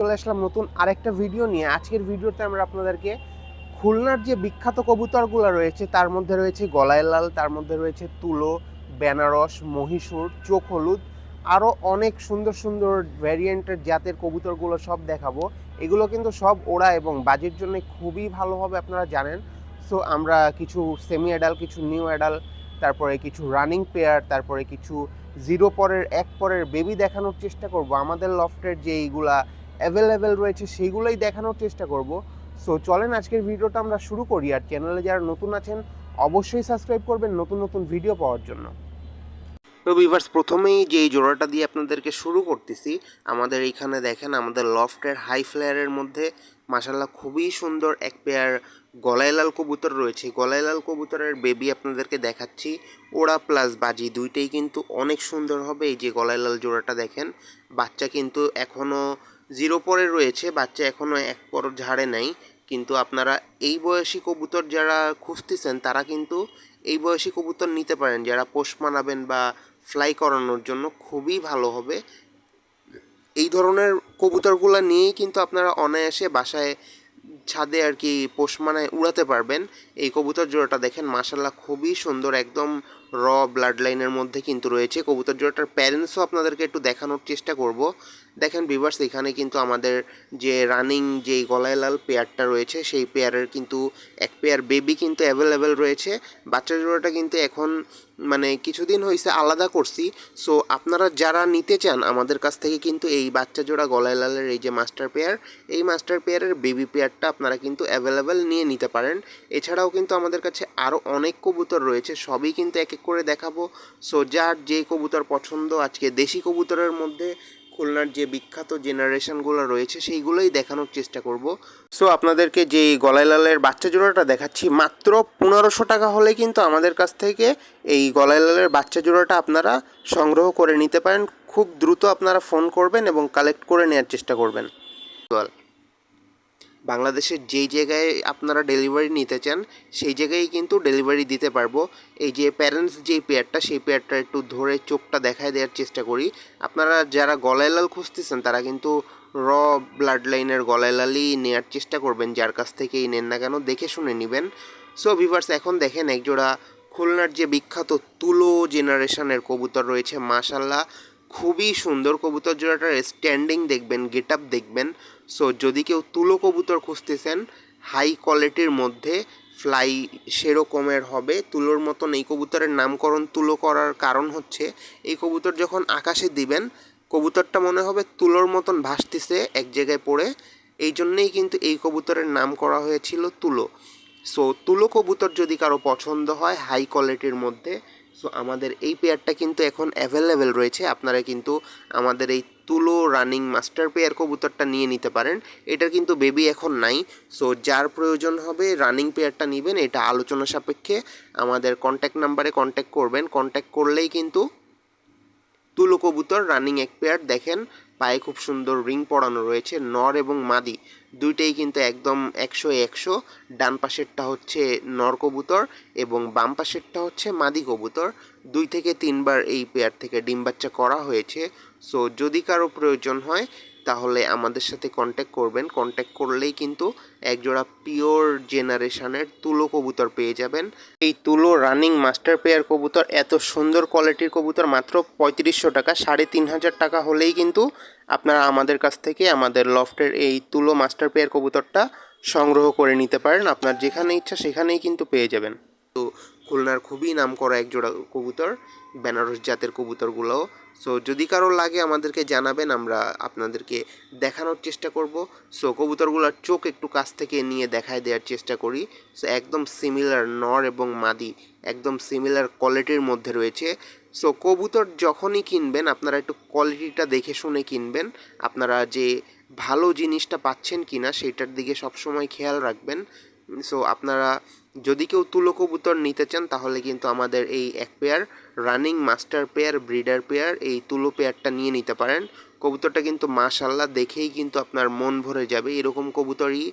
চলে আসলাম নতুন আরেকটা ভিডিও নিয়ে। আজকের ভিডিওতে আমরা আপনাদেরকে খুলনার যে বিখ্যাত কবুতরগুলো রয়েছে, তার মধ্যে রয়েছে গলায় লাল, তার মধ্যে রয়েছে তুলো, বেনারস, মহীশূর, চোখ হলুদ আরও অনেক সুন্দর সুন্দর ভ্যারিয়েন্টের জাতের কবুতরগুলো সব দেখাবো। এগুলো কিন্তু সব ওড়া এবং বাজের জন্য খুবই ভালো হবে আপনারা জানেন। সো আমরা কিছু সেমি অ্যাডাল কিছু নিউ অ্যাডাল তারপরে কিছু রানিং পেয়ার তারপরে কিছু জিরো পরের, এক পরের বেবি দেখানোর চেষ্টা করব। আমাদের লফটের যে এইগুলা অ্যাভেলেবেল রয়েছে সেইগুলোই দেখানোর চেষ্টা করব। সো চলেন আজকের ভিডিওটা আমরা শুরু করি। আর চ্যানেলে যারা নতুন আছেন, অবশ্যই সাবস্ক্রাইব করবেন নতুন নতুন ভিডিও পাওয়ার জন্য। তো ভিভার্স প্রথমেই যে জোড়াটা দিয়ে আপনাদেরকে শুরু করতেছি, আমাদের এইখানে দেখেন আমাদের লফটের হাই ফ্লেয়ারের মধ্যে মাসাল্লাহ খুবই সুন্দর এক পেয়ার গলাইলাল কবুতর রয়েছে। গলাইলাল কবুতরের বেবি আপনাদেরকে দেখাচ্ছি। ওড়া প্লাস বাজি, দুইটাই কিন্তু অনেক সুন্দর হবে। এই যে গলাইলাল জোড়াটা দেখেন, বাচ্চা কিন্তু এখনও জিরো পরে রয়েছে, বাচ্চা এখনও এক পর ঝাড়ে নাই। কিন্তু আপনারা এই বয়সী কবুতর যারা খুঁজতেছেন, তারা কিন্তু এই বয়সী কবুতর নিতে পারেন। যারা পোষ মানাবেন বা ফ্লাই করানোর জন্য খুবই ভালো হবে। এই ধরনের কবুতরগুলো নিয়েই কিন্তু আপনারা অনায়াসে বাসায় ছাদে আর কি পোষ মানায় উড়াতে পারবেন। এই কবুতর জোড়াটা দেখেন মাসাল্লাহ খুবই সুন্দর, একদম র ব্লাড লাইনের মধ্যে কিন্তু রয়েছে। কবুতর জোড়াটার প্যারেন্টসও আপনাদেরকে একটু দেখানোর চেষ্টা করব। দেখেন ভিভার্স এখানে কিন্তু আমাদের যে রানিং যেই গলায় লাল পেয়ারটা রয়েছে, সেই পেয়ারের কিন্তু এক পেয়ার বেবি কিন্তু অ্যাভেলেবেল রয়েছে। বাচ্চা জোড়াটা কিন্তু এখন মানে কিছুদিন হয়েছে আলাদা করছি। সো আপনারা যারা নিতে চান, আমাদের কাছ থেকে কিন্তু এই বাচ্চা জোড়া গলায় লালের এই যে মাস্টার পেয়ার এই মাস্টার পেয়ারের বেবি পেয়ারটা আপনারা কিন্তু অ্যাভেলেবেল নিয়ে নিতে পারেন। এছাড়াও কিন্তু আমাদের কাছে আরও অনেক কবুতর রয়েছে, সবই কিন্তু এক এক করে দেখাবো। সো যার যে কবুতর পছন্দ, আজকে দেশি কবুতরের মধ্যে খুলনার যে বিখ্যাত জেনারেশনগুলো রয়েছে, সেইগুলোই দেখানোর চেষ্টা করব। সো আপনাদেরকে যে গলায় লালের বাচ্চা জোড়াটা দেখাচ্ছি, মাত্র পনেরোশো টাকা হলে কিন্তু আমাদের কাছ থেকে এই গলায় লালের বাচ্চা জোড়াটা আপনারা সংগ্রহ করে নিতে পারেন। খুব দ্রুত আপনারা ফোন করবেন এবং কালেক্ট করে নেওয়ার চেষ্টা করবেন। বাংলাদেশের যেই জায়গায় আপনারা ডেলিভারি নিতে চান, সেই জায়গায় কিন্তু ডেলিভারি দিতে পারব। এই যে প্যারেন্টস যেই পেয়ারটা সেই পেয়ারটা একটু ধরে চোখটা দেখায় দেওয়ার চেষ্টা করি। আপনারা যারা গলায় লাল খুঁজতেছেন, তারা কিন্তু র ব্লাড লাইনের গলায় লালই নেওয়ার চেষ্টা করবেন, যার কাছ থেকেই নেন না কেন, দেখে শুনে নেবেন। সো ভিভার্স এখন দেখেন একজোড়া খুলনার যে বিখ্যাত তুলো জেনারেশনের কবুতর রয়েছে মাশাল্লাহ খুবই সুন্দর কবুতর জোড়াটার স্ট্যান্ডিং দেখবেন গেট আপ দেখবেন। সো যদি কেউ তুলো কবুতর খুঁজতেছেন হাই কোয়ালিটির মধ্যে ফ্লাই সেরকমের হবে। তুলোর মতন এই কবুতরের নামকরণ তুলো করার কারণ হচ্ছে, এই কবুতর যখন আকাশে দিবেন, কবুতরটা মনে হবে তুলোর মতন ভাসতেছে এক জায়গায় পড়ে। এই জন্যেই কিন্তু এই কবুতরের নাম করা হয়েছিল তুলো। সো তুলো কবুতর যদি কারও পছন্দ হয় হাই কোয়ালিটির মধ্যে সো আমাদের এই পেয়ারটা কিন্তু এখন অ্যাভেলেবেল রয়েছে। আপনারা কিন্তু আমাদের এই তুলো রানিং মাস্টার পেয়ার কবুতরটা নিয়ে নিতে পারেন। এটা কিন্তু বেবি এখন নাই। সো যার প্রয়োজন হবে রানিং পেয়ারটা নেবেন, এটা আলোচনা সাপেক্ষে আমাদের কন্ট্যাক্ট নাম্বারে কন্ট্যাক্ট করবেন। কন্ট্যাক্ট করলেই কিন্তু তুলো কবুতর রানিং এক পেয়ার দেখেন পায়ে খুব সুন্দর রিং পরানো রয়েছে, নর এবং মাদি। দুইটাই কিন্তু একদম একশো একশো। ডান পাশেরটা হচ্ছে নর কবুতর এবং বাম পাশেরটা হচ্ছে মাদি কবুতর। দুই থেকে তিনবার এই পেয়ার থেকে ডিম বাচ্চা করা হয়েছে। সো যদি কারও প্রয়োজন হয় তাহলে আমাদের সাথে কন্ট্যাক্ট করবেন। কন্ট্যাক্ট করলেই কিন্তু একজোড়া পিওর জেনারেশনের তুলো কবুতর পেয়ে যাবেন। এই তুলো রানিং মাস্টার পেয়ার কবুতর, এত সুন্দর কোয়ালিটির কবুতর, মাত্র পঁয়ত্রিশশো টাকা, সাড়ে তিন হাজার টাকা হলেই কিন্তু আপনারা আমাদের কাছ থেকে আমাদের লফটের এই তুলো মাস্টার পেয়ার কবুতরটা সংগ্রহ করে নিতে পারেন। আপনার যেখানে ইচ্ছা সেখানেই কিন্তু পেয়ে যাবেন। তো খুলনার খুবই নাম করা এক জোড়া কবুতর, বেনারস জাতের কবুতরগুলো সো যদি কারও লাগে আমাদেরকে জানাবেন, আমরা আপনাদেরকে দেখানোর চেষ্টা করব। সো কবুতরগুলোর চোখ একটু কাছ থেকে নিয়ে দেখায় দেওয়ার চেষ্টা করি। সো একদম সিমিলার নর এবং মাদি, একদম সিমিলার কোয়ালিটির মধ্যে রয়েছে। সো কবুতর যখনই কিনবেন, আপনারা একটু কোয়ালিটিটা দেখে শুনে কিনবেন। আপনারা যে ভালো জিনিসটা পাচ্ছেন কিনা, সেটার দিকে সবসময় খেয়াল রাখবেন। সো আপনারা যদি কেউ তুলো কবুতর নিতে চান, তাহলে কিন্তু আমাদের এই এক pair running master pair breeder pair এই তুলো পেয়ারটা নিয়ে নিতে পারেন। কবুতরটা কিন্তু মাশাল্লাহ দেখেই কিন্তু আপনার মন ভরে যাবে, এরকম কবুতরই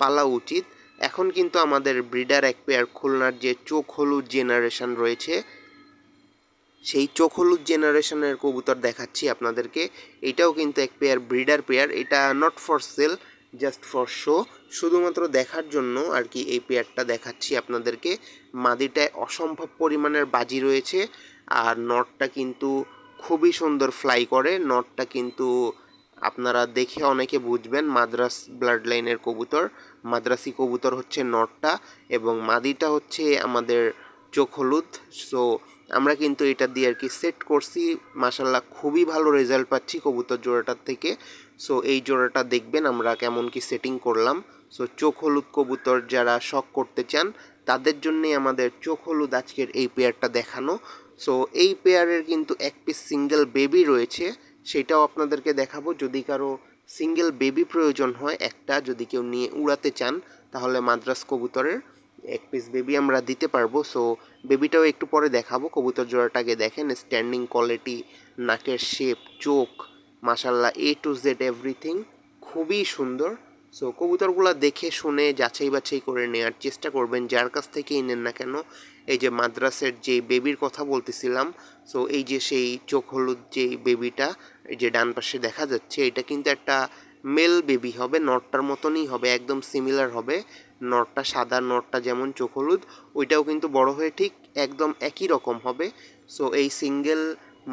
পালা উচিত। এখন কিন্তু আমাদের ব্রিডার এক পেয়ার খুলনার যে চোখ হলুদ জেনারেশন রয়েছে, সেই চোখ হলুদ জেনারেশনের কবুতর দেখাচ্ছি আপনাদেরকে। এটাও কিন্তু এক পেয়ার ব্রিডার পেয়ার এটা not for sale just for show শুধুমাত্র দেখার জন্য আর কি এই পেয়ারটা দেখাচ্ছি আপনাদেরকে। মাদিটায় অসম্ভব পরিমাণের বাজি রয়েছে, আর নটটা কিন্তু খুবই সুন্দর ফ্লাই করে। নটটা কিন্তু আপনারা দেখে অনেকে বুঝবেন, মাদ্রাস ব্লাড লাইনের কবুতর, মাদ্রাসি কবুতর হচ্ছে নটটা, এবং মাদিটা হচ্ছে আমাদের চোখ হলুদ। সো আমরা কিন্তু এটা দিয়ে আর কি সেট করছি। মাসাল্লাহ খুবই ভালো রেজাল্ট পাচ্ছি কবুতর জোড়াটার থেকে। সো এই জোড়াটা দেখবেন আমরা কেমন কি সেটিং করলাম। সো চোখ হলুদ কবুতর যারা শখ করতে চান, তাদের জন্যই আমাদের চোখ হলুদ আজকের এই পেয়ারটা দেখানো। সো এই পেয়ারের কিন্তু এক পিস সিঙ্গেল বেবি রয়েছে, সেটাও আপনাদেরকে দেখাবো। যদি কারও সিঙ্গেল বেবি প্রয়োজন হয় একটা, যদি কেউ নিয়ে উড়াতে চান, তাহলে মাদ্রাস কবুতরের। এক পিস বেবি আমরা দিতে পারব। সো বেবিটাও একটু পরে দেখাবো। কবুতর জোড়াটাকে দেখেন স্ট্যান্ডিং কোয়ালিটি নাকের শেপ চোখ মাসাল্লাহ এ টু জেড এভরিথিং খুবই সুন্দর। সো কবুতরগুলো দেখে শুনে যাচাই বাছাই করে নেওয়ার চেষ্টা করবেন। যার কাছ থেকেই নেন না কেন, এই যে মাদ্রাসের যে বেবির কথা বলতেছিলাম সো এই যে সেই চোখ হলুদ যে বেবিটা এই যে ডান পাশে দেখা যাচ্ছে, এটা কিন্তু একটা মেল বেবি হবে, নটটার মতনই হবে, একদম সিমিলার হবে। নটটা, সাদা নটটা যেমন চোখ হলুদ, ওইটাও কিন্তু বড় হয়ে ঠিক একদম একই রকম হবে। সো এই সিঙ্গেল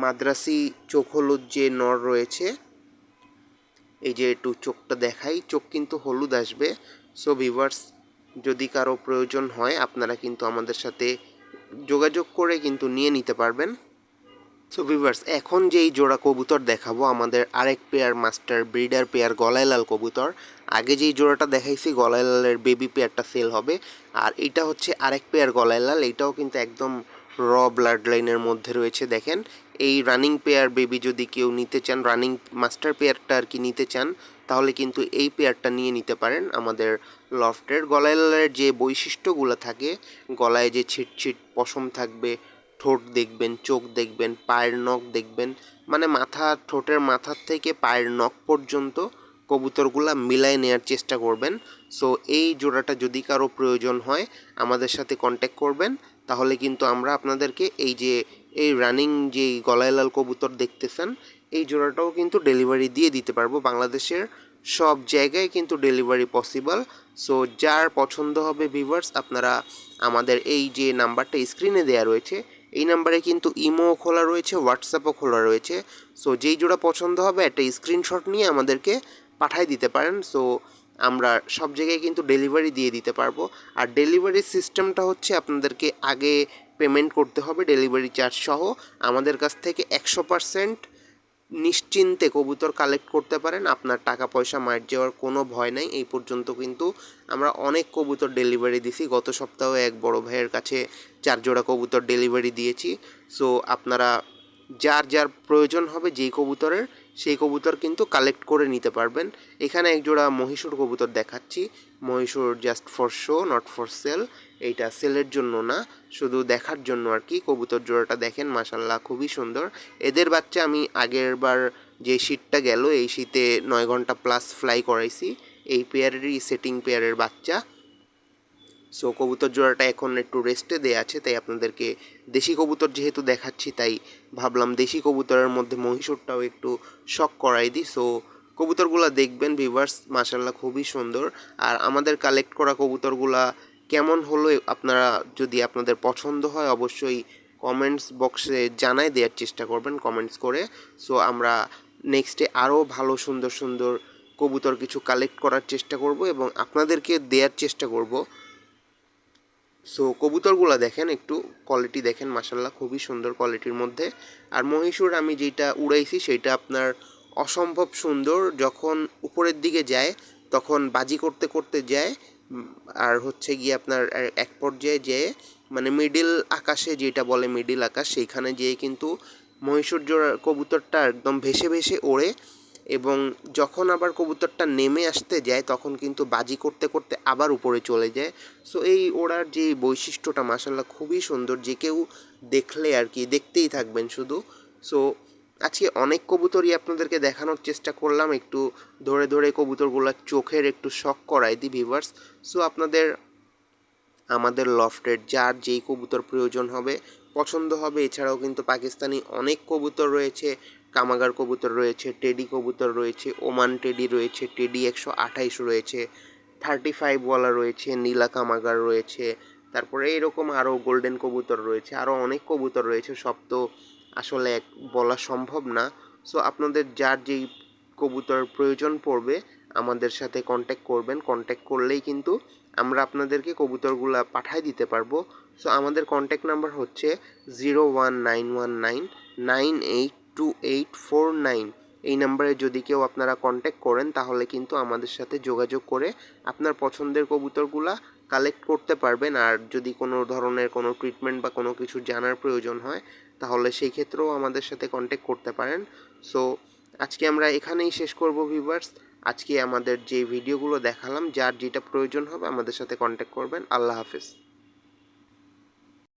মাদ্রাসি চোখ হলুদ যে নর রয়েছে, এই যে একটু চোখটা দেখাই, চোখ কিন্তু হলুদ আসবে। সো ভিভার্স যদি কারও প্রয়োজন হয়, আপনারা কিন্তু আমাদের সাথে যোগাযোগ করে কিন্তু নিয়ে নিতে পারবেন। সো ভিভার্স এখন যেই জোড়া কবুতর দেখাবো, আমাদের আরেক পেয়ার মাস্টার ব্রিডার পেয়ার গলাইলাল কবুতর। আগে যেই জোড়াটা দেখাইছি, গলাইলালের বেবি পেয়ারটা সেল হবে। আর এটা হচ্ছে আরেক পেয়ার গলাইলাল, এটাও কিন্তু একদম র ব্লাড লাইনের মধ্যে রয়েছে, দেখেন। এই রানিং পেয়ার বেবি যদি কেউ নিতে চান রানিং মাস্টার পেয়ারটা আর কি নিতে চান, তাহলে কিন্তু এই পেয়ারটা নিয়ে নিতে পারেন আমাদের লফটের গলাইলালের যে বৈশিষ্ট্যগুলো থাকে, গলায় যে ছিটছিট পশম থাকবে ঠোঁট দেখবেন, চোখ দেখবেন, পায়ের নখ দেখবেন মানে মাথা, ঠোঁটের মাথার থেকে পায়ের নখ পর্যন্ত কবুতরগুলা মিলায় নেওয়ার চেষ্টা করবেন। সো এই জোড়াটা যদি কারও প্রয়োজন হয়, আমাদের সাথে কন্ট্যাক্ট করবেন। তাহলে কিন্তু আমরা আপনাদেরকে এই যে, এই রানিং যে গলায়লাল কবুতর দেখতেছেন, এই জোড়াটাও কিন্তু ডেলিভারি দিয়ে দিতে পারব। বাংলাদেশের সব জায়গায় কিন্তু ডেলিভারি পসিবল সো যার পছন্দ হবে ভিভার্স আপনারা আমাদের এই যে নাম্বারটা স্ক্রিনে দেওয়া রয়েছে এই নাম্বারে কিন্তু ইমো খোলা রয়েছে, হোয়াটসঅ্যাপও খোলা রয়েছে। সো যেই জোড়া পছন্দ হবে, একটা স্ক্রিনশট নিয়ে আমাদেরকে পাঠাই দিতে পারেন। সো আমরা সব জায়গায় কিন্তু ডেলিভারি দিয়ে দিতে পারব। আর ডেলিভারি সিস্টেমটা হচ্ছে আপনাদেরকে আগে পেমেন্ট করতে হবে ডেলিভারি চার্জ সহ। আমাদের কাছ থেকে একশো পারসেন্ট নিশ্চিন্তে কবুতর কালেক্ট করতে পারেন। আপনার টাকা পয়সা মার যাওয়ার কোনো ভয় নাই। এই পর্যন্ত কিন্তু আমরা অনেক কবুতর ডেলিভারি দিছি। গত সপ্তাহে এক বড় ভাইয়ের কাছে চার জোড়া কবুতর ডেলিভারি দিয়েছি। সো আপনারা যার যার প্রয়োজন হবে যেই কবুতরের, সেই কবুতর কিন্তু কালেক্ট করে নিতে পারবেন। এখানে এক জোড়া মহীশূর কবুতর দেখাচ্ছি। Mysore just for show not for sale এইটা সেলের জন্য না, শুধু দেখার জন্য আর কি। কবুতর জোড়াটা দেখেন মাসাল্লাহ খুবই সুন্দর। এদের বাচ্চা আমি আগের বার যে শীতটা গেল, এই শীতে নয় ঘণ্টা প্লাস ফ্লাই করাইছি। এই পেয়ারেরই সেটিং পেয়ারের বাচ্চা। সো কবুতর জোড়াটা এখন একটু রেস্টে দেয়া আছে, তাই আপনাদেরকে দেশি কবুতর যেহেতু দেখাচ্ছি, তাই ভাবলাম দেশি কবুতরের মধ্যে মহীশূরটাও একটু শখ করাই দিই। সো কবুতরগুলো দেখবেন ভিভার্স মাসাল্লাহ খুবই সুন্দর। আর আমাদের কালেক্ট করা কবুতরগুলা কেমন হলো আপনারা যদি আপনাদের পছন্দ হয় অবশ্যই কমেন্টস বক্সে জানাই দেওয়ার চেষ্টা করবেন কমেন্টস করে। সো আমরা নেক্সটে আরও ভালো, সুন্দর সুন্দর কবুতর কিছু কালেক্ট করার চেষ্টা করব এবং আপনাদেরকে দেওয়ার চেষ্টা করব। সো কবুতরগুলো দেখেন, একটু কোয়ালিটি দেখেন মাসাল্লাহ খুবই সুন্দর কোয়ালিটির মধ্যে। আর মহীশূর আমি যেটা উড়াইছি সেটা আপনার অসম্ভব সুন্দর, যখন উপরের দিকে যায়, তখন বাজি করতে করতে যায় আর হচ্ছে গিয়ে আপনার এক পর্যায়ে যেয়ে মানে মিডিল আকাশে যেটা বলে মিডিল আকাশ, সেইখানে যেয়ে কিন্তু মহীশূর কবুতরটা একদম ভেসে ভেসে ওড়ে এবং যখন আবার কবুতরটা নেমে আসতে যায়, তখন কিন্তু বাজি করতে করতে আবার উপরে চলে যায়। সো এই ওড়ার যে বৈশিষ্ট্যটা মাসাল্লাহ খুবই সুন্দর। যে কেউ দেখলে আর কি, দেখতেই থাকবেন শুধু। সো আজকে অনেক কবুতরই আপনাদেরকে দেখানোর চেষ্টা করলাম। একটু ধরে ধরে কবুতরগুলোর চোখের একটু শখ করাই দিই ভিভার্স সো আপনাদের, আমাদের লফটের যার যেই কবুতর প্রয়োজন হবে, পছন্দ হবে, এছাড়াও কিন্তু পাকিস্তানি অনেক কবুতর রয়েছে। কামাগার কবুতর রয়েছে, টেডি কবুতর রয়েছে, ওমান টেডি রয়েছে, টেডি একশো আঠাইশ রয়েছে থার্টি ফাইভওয়ালা রয়েছে, নীলা কামাগার রয়েছে, তারপরে এরকম আরও গোল্ডেন কবুতর রয়েছে, আরও অনেক কবুতর রয়েছে সব তো আসলে এক বলা সম্ভব না। সো আপনাদের যার যেই কবুতর প্রয়োজন পড়বে, আমাদের সাথে কন্ট্যাক্ট করবেন। কন্ট্যাক্ট করলেই কিন্তু আমরা আপনাদেরকে কবুতরগুলো পাঠায় দিতে পারব। সো আমাদের কন্ট্যাক্ট নাম্বার হচ্ছে zero one nine one nine nine eight two eight four nine এই নাম্বারে যদি কেউ আপনারা কন্ট্যাক্ট করেন, তাহলে কিন্তু আমাদের সাথে যোগাযোগ করে আপনার পছন্দের কবুতরগুলা কালেক্ট করতে পারবেন। আর যদি কোনো ধরনের কোনো ট্রিটমেন্ট বা কোনো কিছু জানার প্রয়োজন হয় তাহলে সেই ক্ষেত্রেও আমাদের সাথে কন্ট্যাক্ট করতে পারেন। সো আজকে আমরা এখানেই শেষ করব ভিউয়ার্স আজকে আমাদের যে ভিডিওগুলো দেখালাম, যার যেটা প্রয়োজন হবে আমাদের সাথে কন্ট্যাক্ট করবেন। আল্লাহ হাফেজ।